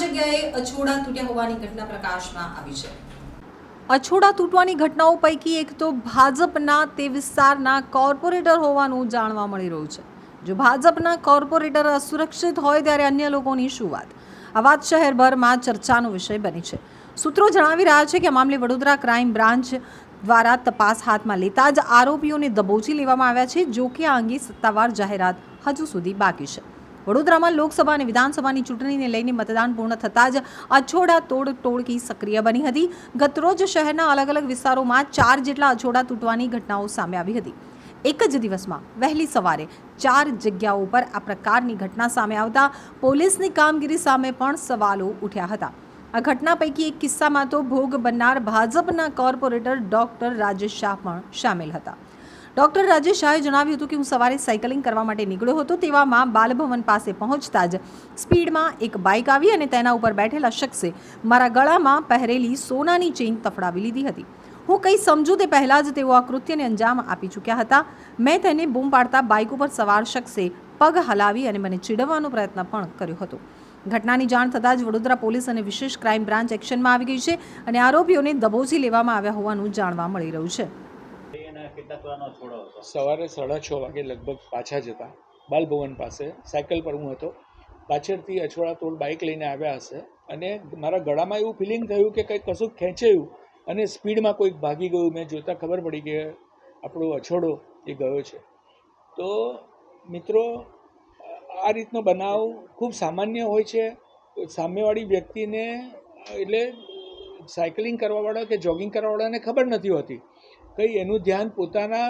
જગ્યાએ અછોડા તૂટ્યા હોવાની ઘટના પ્રકાશમાં આવી છે. અછોડા તૂટવાની ઘટનાઓ પૈકી એક તો ભાજપના તે વિસ્તારના કોર્પોરેટર હોવાનું જાણવા મળી રહ્યું છે. જો ભાજપના કોર્પોરેટર અસુરક્ષિત હોય ત્યારે અન્ય લોકોની શું વાત? આ વાત શહેરભરમાં ચર્ચાનો વિષય બની છે. સૂત્રો જણાવી રહ્યા છે કે મામલે વડોદરા ક્રાઇમ બ્રાન્ચ દ્વારા તપાસ હાથમાં લેતા જ આરોપીઓને દબોચી લેવામાં આવ્યા છે, જો કે આ અંગે સત્તાવાર જાહેરાત હજુ સુધી બાકી છે. વડોદરામાં લોકસભા અને વિધાનસભાની ચૂંટણીને લઈને મતદાન પૂર્ણ થતાં જ અછોડા તોડ ટોળકી સક્રિય બની હતી. ગતરોજ શહેરના અલગ અલગ વિસ્તારોમાં ચાર જેટલા અછોડા તૂટવાની ઘટનાઓ સામે આવી હતી. એક જ દિવસમાં વહેલી સવારે ચાર જગ્યાઓ પર આ પ્રકારની ઘટના સામે આવતા પોલીસની કામગીરી સામે પણ સવાલો ઉઠ્યા હતા. આ ઘટના પૈકી એક કિસ્સામાં તો ભોગ બનનાર ભાજપના કોર્પોરેટર ડોક્ટર રાજેશ શાહ પણ સામેલ હતા. ડોક્ટર રાજેશ શાહે જણાવ્યું હતું કે હું સવારે સાયકલિંગ કરવા માટે નીકળ્યો હતો તેવામાં બાલભવન પાસે પહોંચતા જ સ્પીડમાં એક બાઇક આવી અને તેના ઉપર બેઠેલા શખ્સે મારા ગળામાં પહેરેલી સોનાની ચેઇન તફડાવી લીધી હતી. હું કંઈ સમજુ તે પહેલાં જ તેઓ આ કૃત્યને અંજામ આપી ચૂક્યા હતા. મેં તેને બૂમ પાડતા બાઇક ઉપર સવાર શખ્સે પગ હલાવી અને મને ચીડવવાનો પ્રયત્ન પણ કર્યો હતો. ઘટનાની જાણ થતાં જ વડોદરા પોલીસ અને વિશેષ ક્રાઇમ બ્રાન્ચ એક્શનમાં આવી ગઈ છે અને આરોપીઓને દબોચી લેવામાં આવ્યા હોવાનું જાણવા મળી રહ્યું છે. હતો. સવારે સાડા છ વાગે લગભગ પાછા જતા બાલભવન પાસે સાયકલ પર હું હતો. પાછળથી અછવાડા તોડ બાઇક લઈને આવ્યા હશે અને મારા ગળામાં એવું ફિલિંગ થયું કે કંઈક કશું ખેંચાયું અને સ્પીડમાં કોઈક ભાગી ગયું. મેં જોતાં ખબર પડી કે આપણો અછોડો એ ગયો છે. તો મિત્રો, આ રીતનો બનાવ ખૂબ સામાન્ય હોય છે. સામેવાળી વ્યક્તિને એટલે સાયકલિંગ કરવાવાળા કે જોગિંગ કરવાવાળાને ખબર નથી હોતી. કંઈ એનું ધ્યાન પોતાના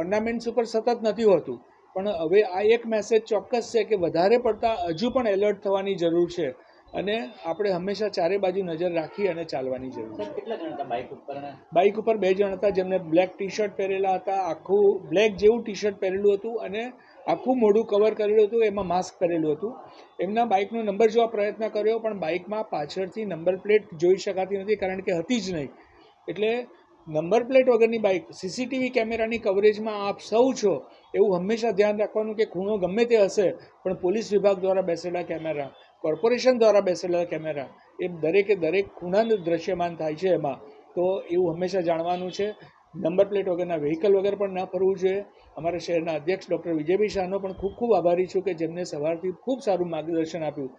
ઓર્નામેન્ટ્સ ઉપર સતત નથી હોતું. પણ હવે આ એક મેસેજ ચોક્કસ છે કે વધારે પડતા હજુ પણ એલર્ટ થવાની જરૂર છે અને આપણે હંમેશા ચારે બાજુ નજર રાખી અને ચાલવાની જરૂર છે. સાહેબ કેટલા જણ હતા બાઇક ઉપર બાઇક ઉપર બે જણ હતા જેમને બ્લેક ટી શર્ટ પહેરેલા હતા આખું બ્લેક જેવું ટી શર્ટ પહેરેલું હતું અને આખું મોઢું કવર કરેલું હતું, એમાં માસ્ક પહેરેલું હતું. એમના બાઇકનો નંબર જોવા પ્રયત્ન કર્યો, પણ બાઇકમાં પાછળથી નંબર પ્લેટ જોઈ શકાતી નથી, કારણ કે હતી જ નહીં. એટલે નંબર પ્લેટ વગરની બાઇક સીસીટીવી કેમેરાની કવરેજમાં આપ સૌ છો, એવું હંમેશા ધ્યાન રાખવાનું કે ખૂણો ગમે તે હશે, પણ પોલીસ વિભાગ દ્વારા બેસેલા કેમેરા કોર્પોરેશન દ્વારા બેસેલા કેમેરા, એ દરેકે દરેક ખૂણાનું દ્રશ્યમાન થાય છે એમાં. તો એવું હંમેશા જાણવાનું છે. નંબર પ્લેટ વગરના વ્હીકલ વગર પણ ન ફરવું જોઈએ. અમારા શહેરના અધ્યક્ષ ડૉક્ટર વિજયભાઈ શાહનો પણ ખૂબ ખૂબ આભારી છું કે જેમને સવારથી ખૂબ સારું માર્ગદર્શન આપ્યું.